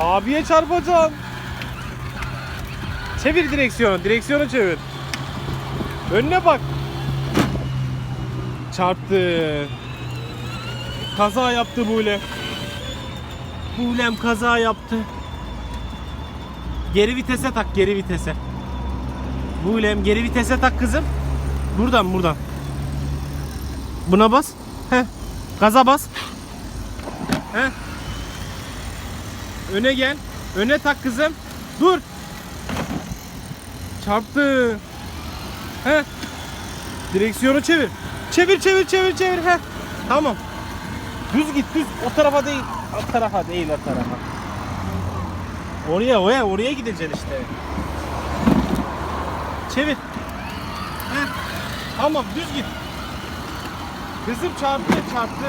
Abiye çarpacağım. Çevir direksiyonu. Direksiyonu çevir. Önüne bak. Çarptı. Kaza yaptı Bule. Bulem kaza yaptı. Geri vitese tak, geri vitese. Bulem geri vitese tak kızım. Buradan, buradan. Buna bas. Heh. Gaza bas. Heh. Öne gel. Öne tak kızım. Dur. Çarptı. Heh. Direksiyonu çevir. Çevir çevir çevir çevir. Heh. Tamam. Düz git düz. O tarafa değil. O tarafa değil o tarafa. Oraya oraya oraya gideceksin işte. Çevir. Heh. Tamam düz git. Kızım çarptı çarptı.